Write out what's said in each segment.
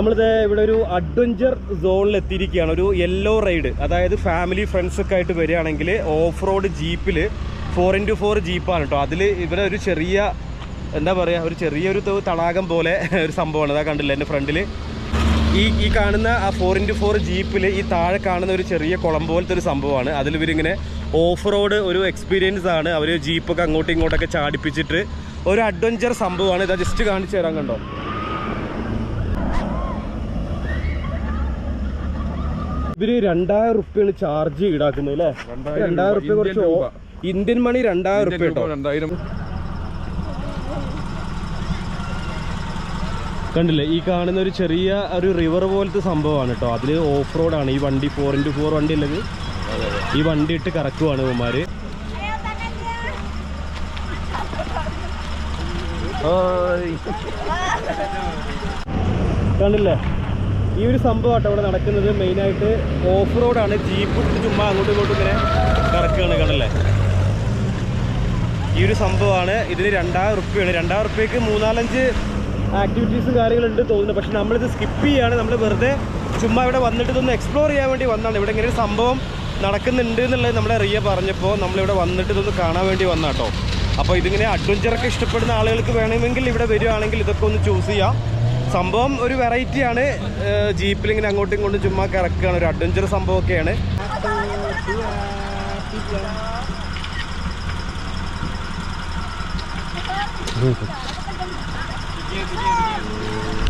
നമ്മളിത് ഇവിടെ ഒരു അഡ്വഞ്ചർ സോണിൽ എത്തിയിരിക്കുകയാണ്. ഒരു യെല്ലോ റൈഡ് അതായത് ഫാമിലി ഫ്രണ്ട്സ് ഒക്കെ ആയിട്ട് വരികയാണെങ്കിൽ ഓഫ് റോഡ് ജീപ്പിൽ ഫോർ ഇന്റു ഫോർ ജീപ്പാണ് കേട്ടോ അതിൽ ഇവിടെ ഒരു ചെറിയ എന്താ പറയുക ഒരു ചെറിയൊരു തടാകം പോലെ ഒരു സംഭവമാണ്. അതാ കണ്ടില്ല എന്റെ ഫ്രണ്ടിൽ ഈ ഈ കാണുന്ന ആ ഫോർ ഇന്റു ഫോർ ജീപ്പിൽ ഈ താഴെ കാണുന്ന ഒരു ചെറിയ കുളം പോലത്തെ ഒരു സംഭവമാണ്. അതിൽ ഇവരിങ്ങനെ ഓഫ് റോഡ് ഒരു എക്സ്പീരിയൻസ് ആണ്. അവർ ജീപ്പൊക്കെ അങ്ങോട്ടും ഇങ്ങോട്ടൊക്കെ ചാടിപ്പിച്ചിട്ട് ഒരു അഡ്വഞ്ചർ സംഭവമാണ്. ഇതാ ജസ്റ്റ് കാണിച്ചു തരാൻ കണ്ടോ? ഇവർ രണ്ടായിരം റുപ്യാണ് ചാർജ് ഈടാക്കുന്നത് അല്ലേ രണ്ടായിരം റുപ്യ കുറച്ച് ഇന്ത്യൻ മണി രണ്ടായിരം റുപ്യ കേട്ടോ. രണ്ടായിരം. കണ്ടില്ലേ ഈ കാണുന്ന ഒരു ചെറിയ ഒരു റിവർ പോലത്തെ സംഭവമാണ് കേട്ടോ അതിൽ ഓഫ് റോഡാണ് ഈ വണ്ടി ഫോർ ഇന്റു ഫോർ വണ്ടി ഉള്ളത്. ഈ വണ്ടി ഇട്ട് കറക്കുവാണ് ഇവന്മാര്. കണ്ടില്ലേ? ഈ ഒരു സംഭവമാട്ടോ ഇവിടെ നടക്കുന്നത്. മെയിനായിട്ട് ഓഫ് റോഡാണ് ജീപ്പ് ഇട്ടിട്ട് ചുമ്മാ അങ്ങോട്ടും ഇങ്ങോട്ടും ഇങ്ങനെ കറക്കുകയാണ് കണ്ടല്ലേ? ഈ ഒരു സംഭവമാണ്. ഇതിന് രണ്ടായിരം റുപ്യാണ് രണ്ടായിരം റുപ്യക്ക് മൂന്നാലഞ്ച് ആക്ടിവിറ്റീസും കാര്യങ്ങളുണ്ട് തോന്നുന്നു. പക്ഷെ നമ്മളിത് സ്കിപ്പ് ചെയ്യാണ്. നമ്മൾ വെറുതെ ചുമ്മാ ഇവിടെ വന്നിട്ട് ഇതൊന്ന് എക്സ്പ്ലോർ ചെയ്യാൻ വേണ്ടി വന്നതാണ്. ഇവിടെ ഇങ്ങനെ ഒരു സംഭവം നടക്കുന്നുണ്ട് എന്നുള്ളത് നമ്മളെ റിയ പറഞ്ഞപ്പോൾ നമ്മളിവിടെ വന്നിട്ട് ഇതൊന്ന് കാണാൻ വേണ്ടി വന്നാട്ടോ അപ്പോൾ ഇതിങ്ങനെ അഡ്വഞ്ചറൊക്കെ ഇഷ്ടപ്പെടുന്ന ആളുകൾക്ക് വേണമെങ്കിൽ ഇവിടെ വരികയാണെങ്കിൽ ഇതൊക്കെ ഒന്ന് ചൂസ് ചെയ്യാം. സംഭവം ഒരു വെറൈറ്റിയാണ്. ജീപ്പിൽ ഇങ്ങനെ അങ്ങോട്ടും ഇങ്ങോട്ടും ചുമ്മാ കിറക്കുകയാണ് ഒരു അഡ്വഞ്ചർ സംഭവമൊക്കെയാണ്. ഹായ്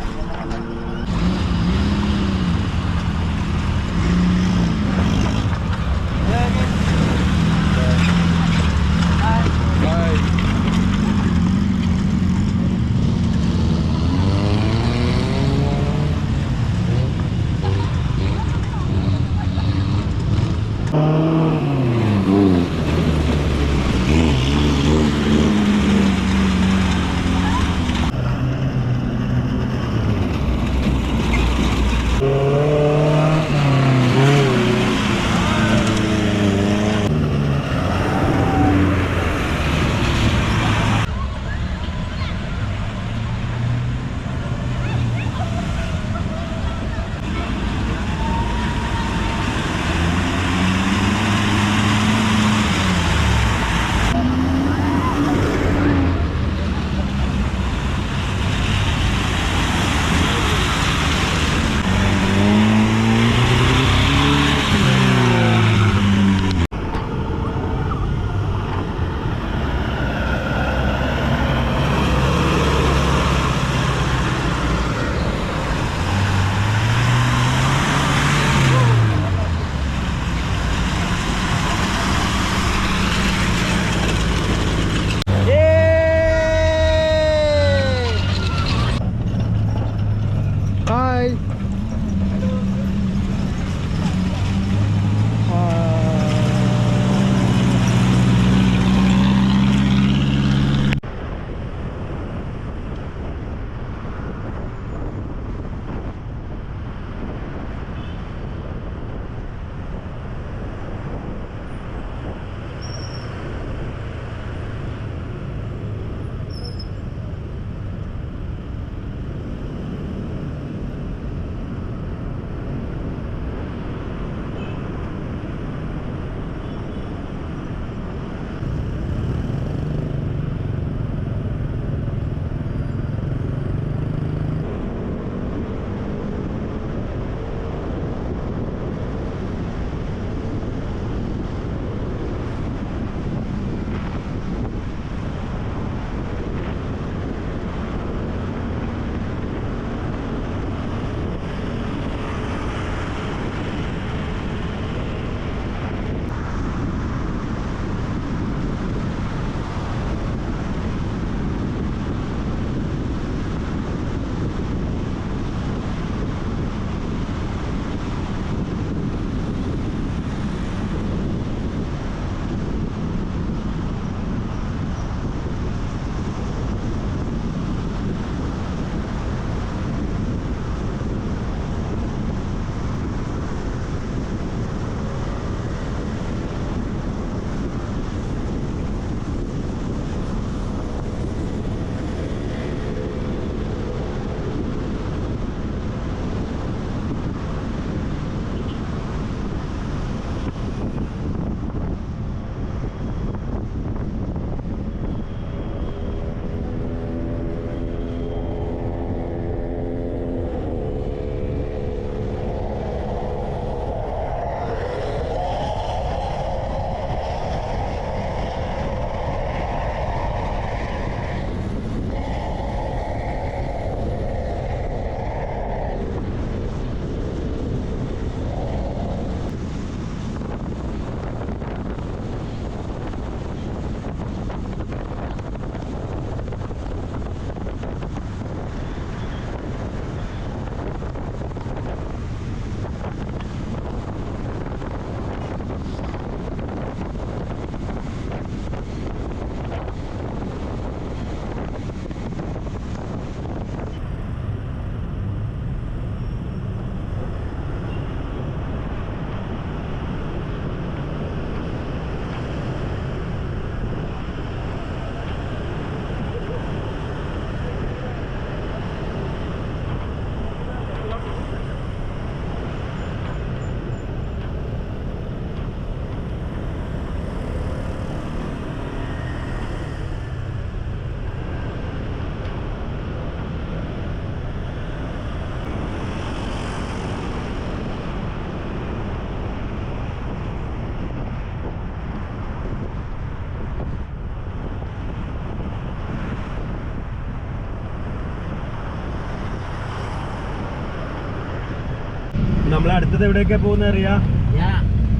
നമ്മൾ അടുത്തത് എവിടെയൊക്കെ പോകുന്ന അറിയാ?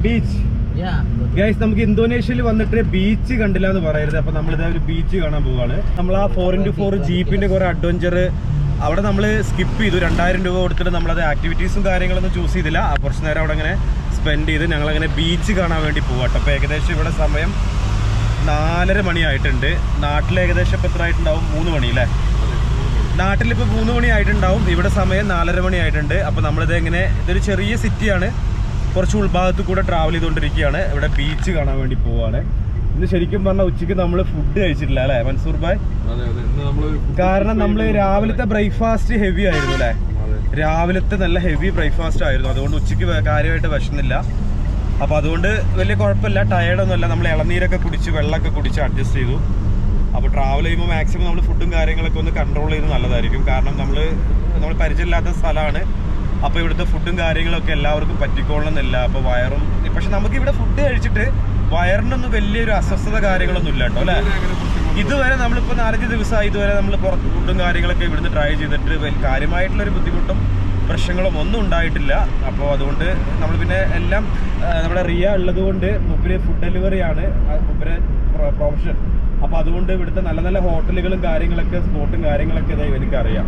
ബീച്ച്. ഗൈസ് നമുക്ക് ഇന്തോനേഷ്യയിൽ വന്നിട്ട് ബീച്ച് കണ്ടില്ല എന്ന് പറയരുത്. അപ്പൊ നമ്മളിത് ഒരു ബീച്ച് കാണാൻ പോവാണ്. നമ്മൾ ആ ഫോർ ഇന്റു ഫോർ ജീപ്പിന്റെ കുറെ അഡ്വഞ്ചർ അവിടെ നമ്മൾ സ്കിപ്പ് ചെയ്തു. രണ്ടായിരം രൂപ കൊടുത്തിട്ട് നമ്മളത് ആക്ടിവിറ്റീസും കാര്യങ്ങളൊന്നും ചൂസ് ചെയ്തില്ല. ആ കുറച്ച് നേരം അവിടെ അങ്ങനെ സ്പെൻഡ് ചെയ്ത് ഞങ്ങൾ അങ്ങനെ ബീച്ച് കാണാൻ വേണ്ടി പോവാട്ടോ അപ്പോൾ ഏകദേശം ഇവിടെ സമയം നാലര മണിയായിട്ടുണ്ട്. നാട്ടിൽ ഏകദേശം ഇപ്പം എത്ര ആയിട്ടുണ്ടാവും? മൂന്ന് മണി അല്ലേ? നാട്ടിലിപ്പോൾ മൂന്ന് മണി ആയിട്ടുണ്ടാവും ഇവിടെ സമയം നാലര മണി ആയിട്ടുണ്ട് അപ്പോൾ നമ്മളിത് എങ്ങനെ ഇതൊരു ചെറിയ സിറ്റിയാണ്. കുറച്ച് ഉൾഭാഗത്ത് കൂടെ ട്രാവൽ ചെയ്തുകൊണ്ടിരിക്കുകയാണ്. ഇവിടെ ബീച്ച് കാണാൻ വേണ്ടി പോവാണ്. ഇന്ന് ശരിക്കും പറഞ്ഞാൽ ഉച്ചയ്ക്ക് നമ്മൾ ഫുഡ് കഴിച്ചിട്ടില്ല അല്ലേ? മൻസൂർ ഭായ്? കാരണം നമ്മൾ രാവിലത്തെ ബ്രേക്ക്ഫാസ്റ്റ് ഹെവി ആയിരുന്നു അല്ലേ? രാവിലത്തെ നല്ല ഹെവി ബ്രേക്ക്ഫാസ്റ്റ് ആയിരുന്നു. അതുകൊണ്ട് ഉച്ചയ്ക്ക് കാര്യമായിട്ട് വിഷമില്ല അപ്പോൾ അതുകൊണ്ട് വലിയ കുഴപ്പമില്ല. ടയേർഡൊന്നുമല്ല നമ്മൾ ഇളനീരൊക്കെ കുടിച്ച് വെള്ളമൊക്കെ കുടിച്ച് അഡ്ജസ്റ്റ് ചെയ്തു. അപ്പോൾ ട്രാവൽ ചെയ്യുമ്പോൾ മാക്സിമം നമ്മൾ ഫുഡും കാര്യങ്ങളൊക്കെ ഒന്ന് കൺട്രോൾ ചെയ്ത് നല്ലതായിരിക്കും. കാരണം നമ്മൾ നമ്മൾ പരിചയമില്ലാത്ത സ്ഥലമാണ് അപ്പോൾ ഇവിടുത്തെ ഫുഡും കാര്യങ്ങളൊക്കെ എല്ലാവർക്കും പറ്റിക്കോളണമെന്നില്ല. അപ്പോൾ വയറും പക്ഷെ നമുക്ക് ഇവിടെ ഫുഡ് കഴിച്ചിട്ട് വയറിനൊന്നും വലിയൊരു അസ്വസ്ഥത കാര്യങ്ങളൊന്നും ഇല്ല കേട്ടോ അല്ലേ? ഇതുവരെ നമ്മളിപ്പോൾ നാലഞ്ച് ദിവസമായി ഇതുവരെ നമ്മൾ പുറത്ത് ഫുഡും കാര്യങ്ങളൊക്കെ ഇവിടുന്ന് ട്രൈ ചെയ്തിട്ട് കാര്യമായിട്ടുള്ളൊരു ബുദ്ധിമുട്ടും പ്രശ്നങ്ങളും ഒന്നും ഉണ്ടായിട്ടില്ല. അപ്പോൾ അതുകൊണ്ട് നമ്മൾ പിന്നെ എല്ലാം നമ്മുടെ റിയ ഉള്ളത് കൊണ്ട് മുപ്പിന് ഫുഡ് ഡെലിവറിയാണ് മുപ്പിന് പ്രൊഫഷൻ അപ്പോൾ അതുകൊണ്ട് ഇവിടുത്തെ നല്ല നല്ല ഹോട്ടലുകളും കാര്യങ്ങളൊക്കെ സ്പോട്ടും കാര്യങ്ങളൊക്കെ ഇതായി എനിക്കറിയാം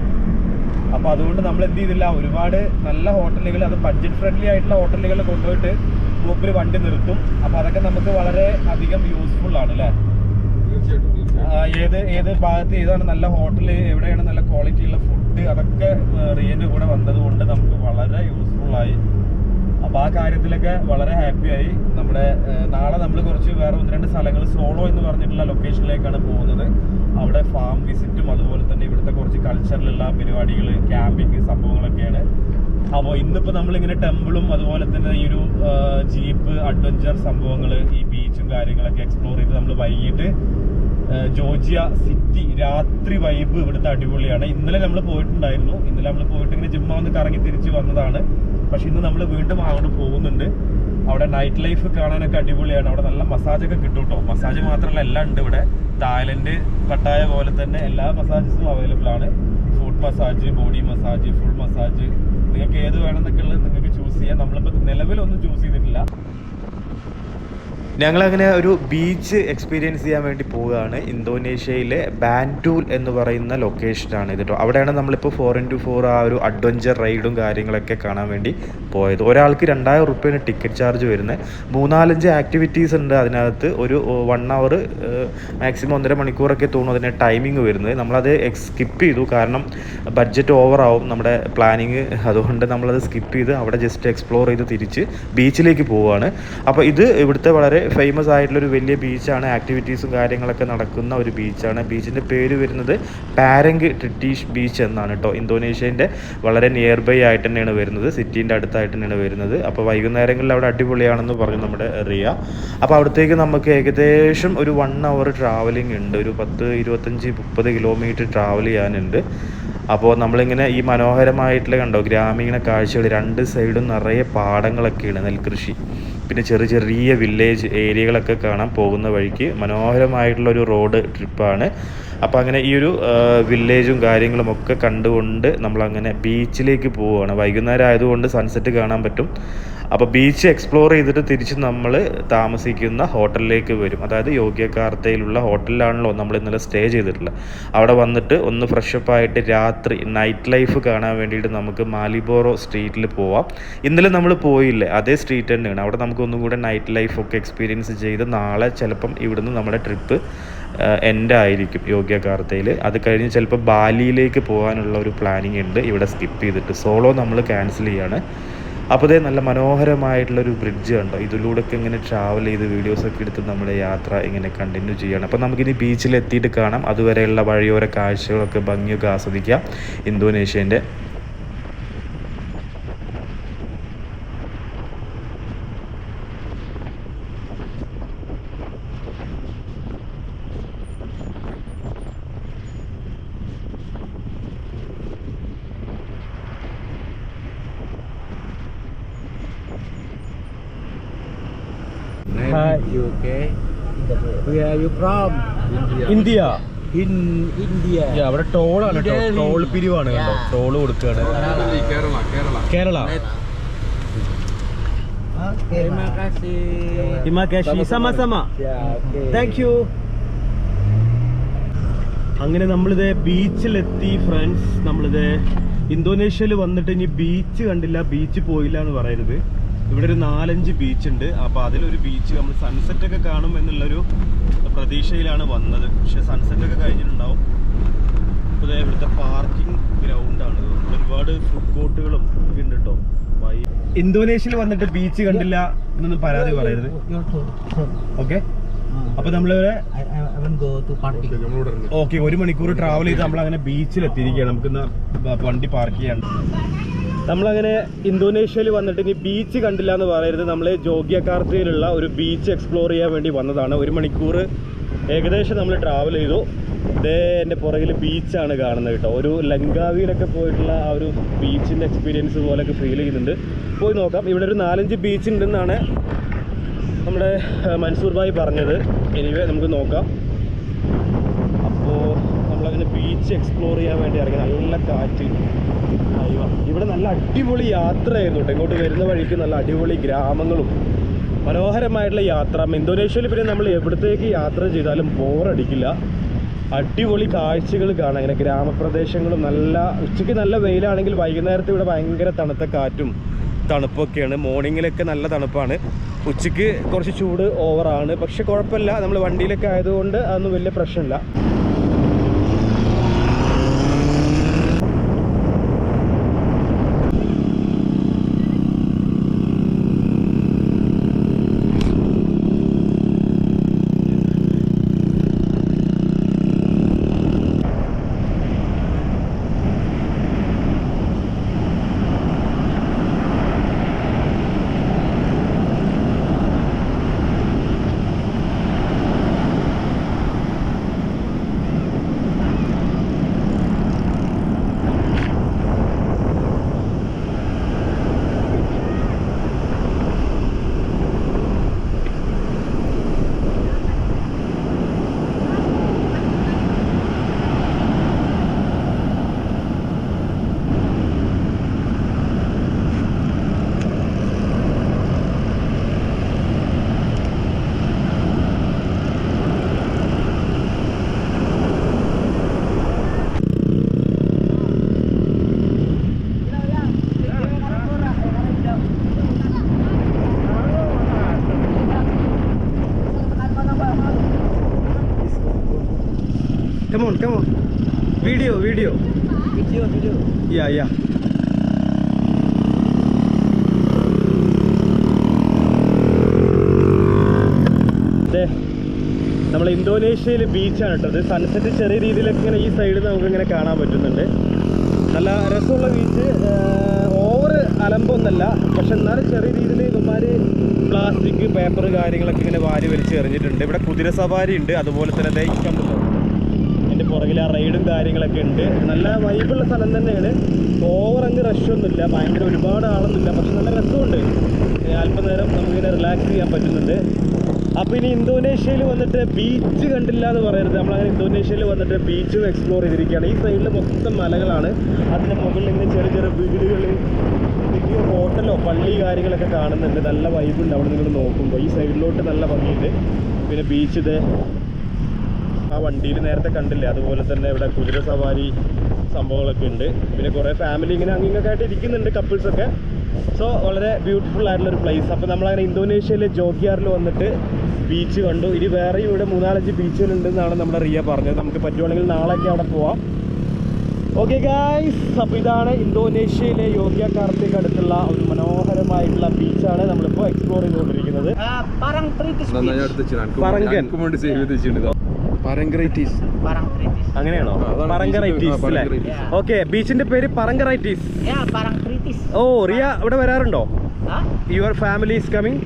അപ്പോൾ അതുകൊണ്ട് നമ്മൾ എന്ത് ചെയ്തില്ല ഒരുപാട് നല്ല ഹോട്ടലുകൾ അത് ബഡ്ജറ്റ് ഫ്രണ്ട്ലി ആയിട്ടുള്ള ഹോട്ടലുകൾ കൊണ്ടുപോയിട്ട് ഗ്രൂപ്പിൽ വണ്ടി നിർത്തും. അപ്പോൾ അതൊക്കെ നമുക്ക് വളരെ അധികം യൂസ്ഫുൾ ആണ് അല്ലേ ഏത് ഏത് ഭാഗത്ത് ഏതാണ് നല്ല ഹോട്ടൽ എവിടെയാണ് നല്ല ക്വാളിറ്റി ഉള്ള ഫുഡ് അതൊക്കെ റിയന്റെ കൂടെ വന്നത് കൊണ്ട് നമുക്ക് വളരെ യൂസ്ഫുൾ ആയി. അപ്പൊ ആ കാര്യത്തിലൊക്കെ വളരെ ഹാപ്പിയായി നമ്മുടെ നാളെ നമ്മൾ കുറച്ച് വേറെ ഒന്ന് രണ്ട് സ്ഥലങ്ങൾ സോളോ എന്ന് പറഞ്ഞിട്ടുള്ള ലൊക്കേഷനിലേക്കാണ് പോകുന്നത്. അവിടെ ഫാം വിസിറ്റും അതുപോലെ തന്നെ ഇവിടുത്തെ കുറച്ച് കൾച്ചറിലുള്ള പരിപാടികൾ ക്യാമ്പിങ് സംഭവങ്ങളൊക്കെയാണ്. അപ്പോൾ ഇന്നിപ്പോൾ നമ്മളിങ്ങനെ ടെമ്പിളും അതുപോലെ തന്നെ ഈ ഒരു ജീപ്പ് അഡ്വഞ്ചർ സംഭവങ്ങൾ ഈ ബീച്ചും കാര്യങ്ങളൊക്കെ എക്സ്പ്ലോർ ചെയ്ത് നമ്മൾ വൈകിട്ട് ജോർജിയ സിറ്റി രാത്രി വൈബ് ഇവിടുത്തെ അടിപൊളിയാണ്. ഇന്നലെ നമ്മൾ പോയിട്ടുണ്ടായിരുന്നു. ഇന്നലെ നമ്മൾ പോയിട്ട് ഇങ്ങനെ ജിമ്മ വന്ന് കറങ്ങി തിരിച്ച് വന്നതാണ്. പക്ഷെ ഇന്ന് നമ്മൾ വീണ്ടും അങ്ങോട്ട് പോകുന്നുണ്ട്. അവിടെ നൈറ്റ് ലൈഫ് കാണാനൊക്കെ അടിപൊളിയാണ്. അവിടെ നല്ല മസാജ് ഒക്കെ കിട്ടും കേട്ടോ മസാജ് മാത്രമല്ല എല്ലാം ഉണ്ട് ഇവിടെ. തായ്ലൻഡ് പട്ടായ പോലെ തന്നെ എല്ലാ മസാജസും അവൈലബിൾ ആണ്. Foot massage body massage full massage നിങ്ങൾക്ക് ഏത് വേണമെന്നൊക്കെ ഉള്ളത് നിങ്ങൾക്ക് ചൂസ് ചെയ്യാം. നമ്മളിപ്പോൾ നിലവിലൊന്നും ചൂസ് ചെയ്തിട്ടില്ല. ഞങ്ങളങ്ങനെ ഒരു ബീച്ച് എക്സ്പീരിയൻസ് ചെയ്യാൻ വേണ്ടി പോവുകയാണ്. ഇന്തോനേഷ്യയിലെ ബാൻഡൂൽ എന്ന് പറയുന്ന ലൊക്കേഷനാണ് ഇത് കേട്ടോ അവിടെയാണ് നമ്മളിപ്പോൾ ഫോർ ഇന്റു ഫോർ ആ ഒരു അഡ്വഞ്ചർ റൈഡും കാര്യങ്ങളൊക്കെ കാണാൻ വേണ്ടി പോയത്. ഒരാൾക്ക് രണ്ടായിരം റുപ്യാണ് ടിക്കറ്റ് ചാർജ് വരുന്നത് മൂന്നാലഞ്ച് ആക്ടിവിറ്റീസ് ഉണ്ട് അതിനകത്ത്. ഒരു വൺ അവർ മാക്സിമം ഒന്നര മണിക്കൂറൊക്കെ തോന്നും അതിന്റെ ടൈമിംഗ് വരുന്നത്. നമ്മളത് സ്കിപ്പ് ചെയ്തു. കാരണം ബഡ്ജറ്റ് ഓവറാവും നമ്മുടെ പ്ലാനിങ് അതുകൊണ്ട് നമ്മളത് സ്കിപ്പ് ചെയ്ത് അവിടെ ജസ്റ്റ് എക്സ്പ്ലോർ ചെയ്ത് തിരിച്ച് ബീച്ചിലേക്ക് പോവുകയാണ്. അപ്പോൾ ഇത് ഇവിടുത്തെ വളരെ ഫേമസ് ആയിട്ടുള്ളൊരു വലിയ ബീച്ചാണ് ആക്ടിവിറ്റീസും കാര്യങ്ങളൊക്കെ നടക്കുന്ന ഒരു ബീച്ചാണ് ബീച്ചിന്റെ പേര് വരുന്നത് പാരങ്ക് ട്രിട്ടീഷ് ബീച്ച് എന്നാണ് കേട്ടോ ഇന്തോനേഷ്യന്റെ വളരെ നിയർ ബൈ ആയിട്ട് തന്നെയാണ് വരുന്നത്. സിറ്റീന്റെ അടുത്തായിട്ട് തന്നെയാണ് വരുന്നത്. അപ്പോൾ വൈകുന്നേരങ്ങളിൽ അവിടെ അടിപൊളിയാണെന്ന് പറഞ്ഞു നമ്മുടെ റിയ. അപ്പോൾ അവിടത്തേക്ക് നമുക്ക് ഏകദേശം ഒരു വൺ അവർ ട്രാവലിംഗ് ഉണ്ട്. ഒരു പത്ത് ഇരുപത്തഞ്ച് മുപ്പത് കിലോമീറ്റർ ട്രാവൽ ചെയ്യാനുണ്ട്. അപ്പോൾ നമ്മളിങ്ങനെ ഈ മനോഹരമായിട്ടുള്ള കണ്ടോ ഗ്രാമീണ കാഴ്ചകൾ രണ്ട് സൈഡും നിറയെ പാടങ്ങളൊക്കെയാണ് നെൽകൃഷി. പിന്നെ ചെറിയ ചെറിയ വില്ലേജ് ഏരിയകളൊക്കെ കാണാൻ പോകുന്ന വഴിക്ക് മനോഹരമായിട്ടുള്ള ഒരു റോഡ് ട്രിപ്പാണ് അപ്പോൾ അങ്ങനെ ഈ ഒരു വില്ലേജും കാര്യങ്ങളും ഒക്കെ കണ്ടുകൊണ്ട് നമ്മളങ്ങനെ ബീച്ചിലേക്ക് പോവുകയാണ്. വൈകുന്നേരം ആയതുകൊണ്ട് സൺസെറ്റ് കാണാൻ പറ്റും. അപ്പോൾ ബീച്ച് എക്സ്പ്ലോർ ചെയ്തിട്ട് തിരിച്ച് നമ്മൾ താമസിക്കുന്ന ഹോട്ടലിലേക്ക് വരും. അതായത് യോഗ്യകാർത്തയിലുള്ള ഹോട്ടലിലാണല്ലോ നമ്മൾ ഇന്നലെ സ്റ്റേ ചെയ്തിട്ടുള്ളത് അവിടെ വന്നിട്ട് ഒന്ന് ഫ്രഷപ്പ് ആയിട്ട് രാത്രി നൈറ്റ് ലൈഫ് കാണാൻ വേണ്ടിയിട്ട് നമുക്ക് മാലിബോറോ സ്ട്രീറ്റിൽ പോവാം. ഇന്നലെ നമ്മൾ പോയില്ലേ അതേ സ്ട്രീറ്റ് തന്നെയാണ്. അവിടെ നമുക്ക് ഒന്നും കൂടെ നൈറ്റ് ലൈഫ് ഒക്കെ എക്സ്പീരിയൻസ് ചെയ്ത് നാളെ ചിലപ്പം ഇവിടുന്ന് നമ്മുടെ ട്രിപ്പ് എന്റെ ആയിരിക്കും യോഗ്യകാർത്തയിൽ അത് കഴിഞ്ഞ് ചിലപ്പോൾ ബാലിയിലേക്ക് പോകാനുള്ള ഒരു പ്ലാനിങ് ഉണ്ട്. ഇവിടെ സ്കിപ്പ് ചെയ്തിട്ട് സോളോ നമ്മൾ ക്യാൻസൽ ചെയ്യാണ്. അപ്പോൾ അതേ നല്ല മനോഹരമായിട്ടുള്ളൊരു ബ്രിഡ്ജ് കണ്ടോ? ഇതിലൂടെയൊക്കെ ഇങ്ങനെ ട്രാവൽ ചെയ്ത് വീഡിയോസൊക്കെ എടുത്ത് നമ്മുടെ യാത്ര ഇങ്ങനെ കണ്ടിന്യൂ ചെയ്യണം. അപ്പോൾ നമുക്കിനി ബീച്ചിൽ എത്തിയിട്ട് കാണാം. അതുവരെയുള്ള വഴിയോര കാഴ്ചകളൊക്കെ ഭംഗിയൊക്കെ ആസ്വദിക്കാം. ഇന്തോനേഷ്യന്റെ Where are ഇന്ത്യ. അവിടെ ടോളാണ് കേട്ടോ. ടോൾ പിരിവാണ് കേട്ടോ. ടോൾ കൊടുക്കുകയാണ് കേരള Terima kasih. സമ Ya, oke. താങ്ക് യു അങ്ങനെ നമ്മളിത് ബീച്ചിലെത്തി ഫ്രണ്ട്സ്. നമ്മളിത് ഇന്തോനേഷ്യയിൽ വന്നിട്ട് ഇനി ബീച്ച് കണ്ടില്ല. ബീച്ച് പോയില്ല എന്ന് പറയരുത് ഇവിടെ ഒരു നാലഞ്ച് ബീച്ച് ഉണ്ട്. അപ്പോൾ അതിലൊരു ബീച്ച് നമ്മൾ സൺസെറ്റ് ഒക്കെ കാണും എന്നുള്ളൊരു പ്രതീക്ഷയിലാണ് വന്നത്. പക്ഷെ സൺസെറ്റ് ഒക്കെ കഴിഞ്ഞിട്ടുണ്ടാവും. അപ്പോൾ ഇവിടുത്തെ പാർക്കിംഗ് ഗ്രൗണ്ടാണ് ഒരുപാട് ഫുഡ് കോർട്ടുകളും ഒക്കെ ഉണ്ട് കേട്ടോ ഇന്തോനേഷ്യയിൽ വന്നിട്ട് ബീച്ച് കണ്ടില്ല എന്നൊന്നും പരാതി പറയരുത്. ഓക്കെ അപ്പൊ നമ്മളിവിടെ ഓക്കെ ഒരു മണിക്കൂർ ട്രാവൽ ചെയ്ത് നമ്മൾ അങ്ങനെ ബീച്ചിൽ എത്തിയിരിക്കുകയാണ്. നമുക്ക് വണ്ടി പാർക്ക് ചെയ്യാൻ. നമ്മളങ്ങനെ ഇന്തോനേഷ്യയിൽ വന്നിട്ട് ഇനി ബീച്ച് കണ്ടില്ല എന്ന് പറയരുത്. നമ്മൾ ജോഗ്യകാർത്തയിലുള്ള ഒരു ബീച്ച് എക്സ്പ്ലോർ ചെയ്യാൻ വേണ്ടി വന്നതാണ്. ഒരു മണിക്കൂർ ഏകദേശം നമ്മൾ ട്രാവൽ ചെയ്തു. ഇതേ എന്റെ പുറകിൽ ബീച്ചാണ് കാണുന്നത് കേട്ടോ. ഒരു ലങ്കാവിയിലൊക്കെ പോയിട്ടുള്ള ആ ഒരു ബീച്ചിന്റെ എക്സ്പീരിയൻസ് പോലെയൊക്കെ ഫീൽ ചെയ്യുന്നുണ്ട്. പോയി നോക്കാം. ഇവിടെ ഒരു നാലഞ്ച് ബീച്ച് ഉണ്ടെന്നാണ് നമ്മുടെ മൻസൂർ ഭായി പറഞ്ഞത്. എനിവേ നമുക്ക് നോക്കാം. അപ്പോൾ നമ്മളങ്ങനെ ബീച്ച് എക്സ്പ്ലോർ ചെയ്യാൻ വേണ്ടി ഇറങ്ങി നല്ല കാറ്റ്. അയ്യോ. ഇവിടെ നല്ല അടിപൊളി യാത്രയായിരുന്നു കേട്ടോ. ഇങ്ങോട്ട് വരുന്ന വഴിക്ക് നല്ല അടിപൊളി ഗ്രാമങ്ങളും മനോഹരമായിട്ടുള്ള യാത്ര. ഇന്തോനേഷ്യയിൽ പിന്നെ നമ്മൾ എവിടത്തേക്ക് യാത്ര ചെയ്താലും ബോറടിക്കില്ല അടിപൊളി കാഴ്ചകൾ കാണാം. ഇങ്ങനെ ഗ്രാമപ്രദേശങ്ങളും നല്ല ഉച്ചയ്ക്ക് നല്ല വെയിലാണെങ്കിൽ വൈകുന്നേരത്ത് ഇവിടെ ഭയങ്കര തണുത്ത കാറ്റും തണുപ്പൊക്കെയാണ്. മോർണിംഗിലൊക്കെ നല്ല തണുപ്പാണ്. ഉച്ചയ്ക്ക് കുറച്ച് ചൂട് ഓവറാണ് പക്ഷെ കുഴപ്പമില്ല. നമ്മൾ വണ്ടിയിലൊക്കെ ആയതുകൊണ്ട് അതൊന്നും വലിയ പ്രശ്നമില്ല. Come on, come on. Video, video. Video, video. Yeah, yeah. നമ്മൾ ഇന്തോനേഷ്യയിൽ ബീച്ചാണ് കേട്ടോ ഇത് സൺസെറ്റ് ചെറിയ രീതിയിലൊക്കെ ഇങ്ങനെ ഈ സൈഡിൽ നമുക്ക് ഇങ്ങനെ കാണാൻ പറ്റുന്നുണ്ട് നല്ല രസമുള്ള ബീച്ച് ഓവർ അലമ്പൊന്നല്ല പക്ഷെ എന്നാലും ചെറിയ രീതിയിൽ ഇവന്മാർ പ്ലാസ്റ്റിക് പേപ്പർ കാര്യങ്ങളൊക്കെ ഇങ്ങനെ വാരി വലിച്ച് എറിഞ്ഞിട്ടുണ്ട് ഇവിടെ കുതിര സവാരി ഉണ്ട് അതുപോലെ തന്നെ ദേ ഈ കണ്ടല്ലോ എന്റെ പുറകിൽ ആ റൈഡും കാര്യങ്ങളൊക്കെ ഉണ്ട്. നല്ല വൈബുള്ള സ്ഥലം തന്നെയാണ്. ഓവർ അങ്ങ് റഷൊന്നുമില്ല ഭയങ്കര ഒരുപാട് ആളൊന്നുമില്ല. പക്ഷെ നല്ല രസമുണ്ട്. അല്പനേരം നമുക്കിങ്ങനെ റിലാക്സ് ചെയ്യാൻ പറ്റുന്നുണ്ട്. അപ്പോൾ ഇനി ഇന്തോനേഷ്യയിൽ വന്നിട്ട് ബീച്ച് കണ്ടില്ല എന്ന് പറയരുത്. നമ്മളങ്ങനെ ഇന്തോനേഷ്യയിൽ വന്നിട്ട് ബീച്ചും എക്സ്പ്ലോർ ചെയ്തിരിക്കുകയാണ്. ഈ സൈഡിൽ മൊത്തം മലകളാണ്. അതിന്റെ മുകളിൽ ഇങ്ങനെ ചെറിയ ചെറിയ വീടുകൾ വലിയ ഹോട്ടലോ പള്ളി കാര്യങ്ങളൊക്കെ കാണുന്നുണ്ട്. നല്ല വൈബുണ്ട് അവിടെ നിങ്ങൾ നോക്കുമ്പോൾ ഈ സൈഡിലോട്ട് നല്ല ഭംഗിയുണ്ട്. പിന്നെ ബീച്ച് ഇത് ആ വണ്ടിയിൽ നേരത്തെ കണ്ടില്ലേ? അതുപോലെ തന്നെ ഇവിടെ കുതിര സവാരി സംഭവങ്ങളൊക്കെ ഉണ്ട്. പിന്നെ കുറേ ഫാമിലി ഇങ്ങനെ അങ്ങിങ്ങൊക്കെ ആയിട്ട് ഇരിക്കുന്നുണ്ട് കപ്പിൾസൊക്കെ ഒക്കെ. സോ വളരെ ബ്യൂട്ടിഫുൾ ആയിട്ടുള്ള ഒരു പ്ലേസ് അപ്പോൾ നമ്മളങ്ങനെ ഇന്തോനേഷ്യയിലെ ജോഗിയാറിൽ വന്നിട്ട് ബീച്ച് കണ്ടു. ഇനി വേറെയും ഇവിടെ മൂന്നാലഞ്ച് ബീച്ചുകളുണ്ടെന്നാണ് നമ്മുടെ റിയ പറഞ്ഞത്. നമുക്ക് പറ്റുവാണെങ്കിൽ നാളെയൊക്കെ അവിടെ പോവാം. ഓക്കെ ഗായ്സ് അപ്പോൾ ഇതാണ് ഇന്തോനേഷ്യയിലെ യോഗ്യക്കാർത്തേക്ക് അടുത്തുള്ള ഒരു മനോഹരമായിട്ടുള്ള ബീച്ചാണ് നമ്മളിപ്പോൾ എക്സ്പ്ലോർ ചെയ്തുകൊണ്ടിരിക്കുന്നത്. പറങ്കൻ. പറങ്കറൈറ്റീസ് അങ്ങനെയാണോ? പറങ്കറൈറ്റീസ്. ഓക്കെ ബീച്ചിന്റെ പേര് പറങ്കറൈറ്റീസ് ഓ റിയ ഇവിടെ വരാറുണ്ടോ? Your family is coming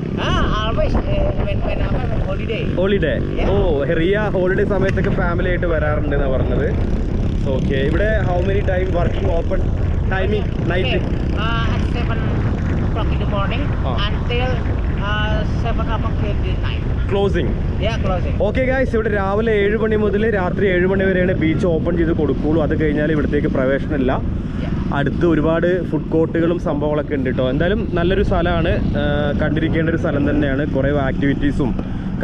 always when when apa when holiday. Holiday oh Riya holiday സമയത്തൊക്കെ ഫാമിലി ആയിട്ട് വരാറുണ്ട് എന്നാ പറഞ്ഞത് ഓക്കെ ഇവിടെ how many time working open timing night morning Ah. until night. Closing Yeah, closing. Okay guys ഇവിടെ രാവിലെ ഏഴ് മണി മുതൽ രാത്രി ഏഴ് മണി വരെയാണ് ബീച്ച് ഓപ്പൺ ചെയ്ത് കൊടുക്കുള്ളൂ. അത് കഴിഞ്ഞാൽ ഇവിടത്തേക്ക് പ്രവേശനമില്ല. അടുത്ത് ഒരുപാട് ഫുഡ് കോർട്ടുകളും സംഭവങ്ങളൊക്കെ ഉണ്ട് കേട്ടോ എന്തായാലും നല്ലൊരു സ്ഥലമാണ്. കണ്ടിരിക്കേണ്ട ഒരു സ്ഥലം തന്നെയാണ്. കുറേ ആക്ടിവിറ്റീസും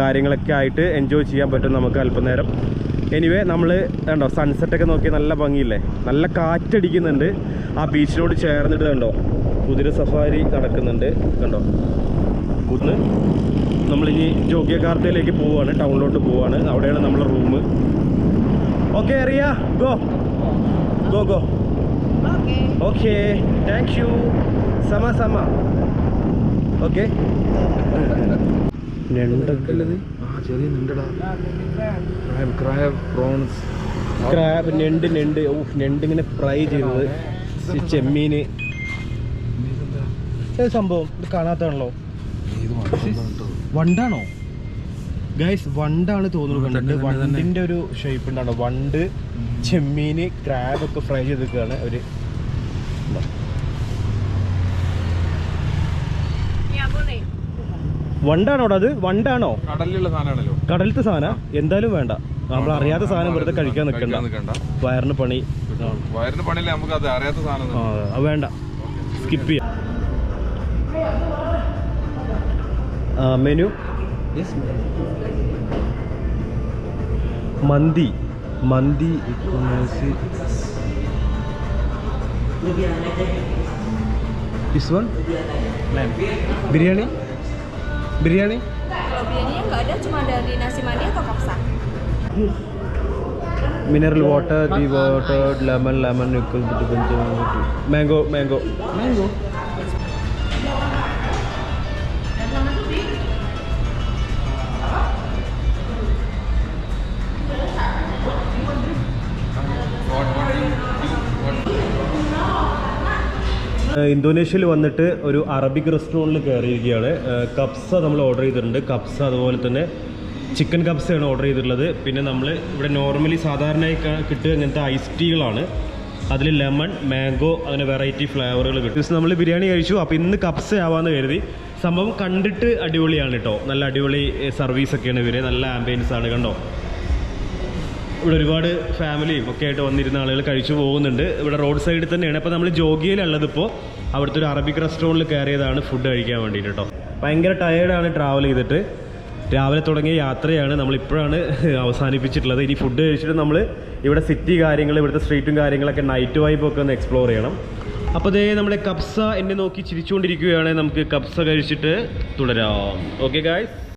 കാര്യങ്ങളൊക്കെ ആയിട്ട് എൻജോയ് ചെയ്യാൻ പറ്റും നമുക്ക് അല്പനേരം. എനിവേ നമ്മൾ കണ്ടോ സൺസെറ്റൊക്കെ നോക്കി നല്ല ഭംഗിയില്ലേ? നല്ല കാറ്റടിക്കുന്നുണ്ട്. ആ ബീച്ചിനോട് ചേർന്നിട്ട് കണ്ടോ? കുതിര സഫാരി നടക്കുന്നുണ്ട്. കണ്ടോ? കുന്ന് നമ്മളിനി ജോഗ്യകാർത്തയിലേക്ക് പോവുകയാണ് ടൗണിലോട്ട് പോവുകയാണ് അവിടെയാണ് നമ്മളെ റൂം. ഓക്കെ അറിയ. Go. Go go. Okay. Thank you സമ സമ. ഓക്കെ. ക്രാബ് ഞണ്ട് ഞണ്ട്. ഞണ്ട് ഇങ്ങനെ ഫ്രൈ ചെയ്തത്. ചെ- ചെമ്മീന്. ഏത് സംഭവം ഇത് കാണാത്താണല്ലോ വണ്ടാണോ? ഗൈസ് വണ്ടാണ് തോന്നുന്നത് കണ്ടിട്ട്. വണ്ടിന്റെ ഒരു ഷേപ്പ് ഉണ്ടാണോ വണ്ട് ചെമ്മീന് ക്രാബ് ഒക്കെ ഫ്രൈ ചെയ്തിരിക്കുകയാണ് ഒരു വണ്ടാണോ അത്? വണ്ടാണോ? കടലിലുള്ള സാധനമാണല്ലോ. കടലത്തെ സാധനം? എന്തായാലും വേണ്ട. നമ്മൾ അറിയാത്ത സാധനം വെറുതെ കഴിക്കാൻ നിൽക്കണ്ട. വയറിന് പണി. വയറിന് പണിയില്ല? നമുക്ക് അത് അറിയാത്ത സാധനം വേണ്ട. സ്കിപ്പ് ചെയ്യാം. मेन्यू मंदी मंदी this one biryani biryani mineral water the water lemon lemon mango mango mango ഇന്തോനേഷ്യയിൽ വന്നിട്ട് ഒരു അറബിക് റെസ്റ്റോറന്റിൽ കയറിയിരിക്കുകയാണ്. കപ്സ നമ്മൾ ഓർഡർ ചെയ്തിട്ടുണ്ട്. കപ്സ അതുപോലെ തന്നെ ചിക്കൻ കപ്സയാണ് ഓർഡർ ചെയ്തിട്ടുള്ളത്. പിന്നെ നമ്മൾ ഇവിടെ നോർമലി സാധാരണയായി കിട്ടുക ഇങ്ങനത്തെ ഐസ് ടീകളാണ് അതിൽ ലെമൺ മാംഗോ അങ്ങനെ വെറൈറ്റി ഫ്ലേവറുകൾ കിട്ടും. നമ്മൾ ബിരിയാണി കഴിച്ചു. അപ്പോൾ ഇന്ന് കപ്സ ആവാമെന്ന് കരുതി. സംഭവം കണ്ടിട്ട് അടിപൊളിയാണ് കേട്ടോ. നല്ല അടിപൊളി സർവീസൊക്കെയാണ് ഇവർ നല്ല ആംബിയൻസ് ആണ് കണ്ടോ? ഇവിടെ ഒരുപാട് ഫാമിലിയും ഒക്കെ ആയിട്ട് വന്നിരുന്ന ആളുകൾ കഴിച്ചു പോകുന്നുണ്ട്. ഇവിടെ റോഡ് സൈഡിൽ തന്നെയാണ്. അപ്പോൾ നമ്മൾ ജോഗിയിലുള്ളത് ഇപ്പോൾ അവിടുത്തെ ഒരു അറബിക് റെസ്റ്റോറന്റിൽ കയറിയതാണ് ഫുഡ് കഴിക്കാൻ വേണ്ടിയിട്ട് കേട്ടോ ഭയങ്കര ടയേർഡാണ് ട്രാവൽ ചെയ്തിട്ട്. രാവിലെ തുടങ്ങിയ യാത്രയാണ് നമ്മളിപ്പോഴാണ് അവസാനിപ്പിച്ചിട്ടുള്ളത്. ഇനി ഫുഡ് കഴിച്ചിട്ട് നമ്മൾ ഇവിടെ സിറ്റി കാര്യങ്ങൾ ഇവിടുത്തെ സ്ട്രീറ്റും കാര്യങ്ങളൊക്കെ നൈറ്റ് വൈബൊക്കെ ഒന്ന് എക്സ്പ്ലോർ ചെയ്യണം. അപ്പോൾ ദേ നമ്മുടെ കപ്സ എന്നെ നോക്കി ചിരിച്ചുകൊണ്ടിരിക്കുകയാണ് നമുക്ക് കപ്സ കഴിച്ചിട്ട് തുടരാം. Okay guys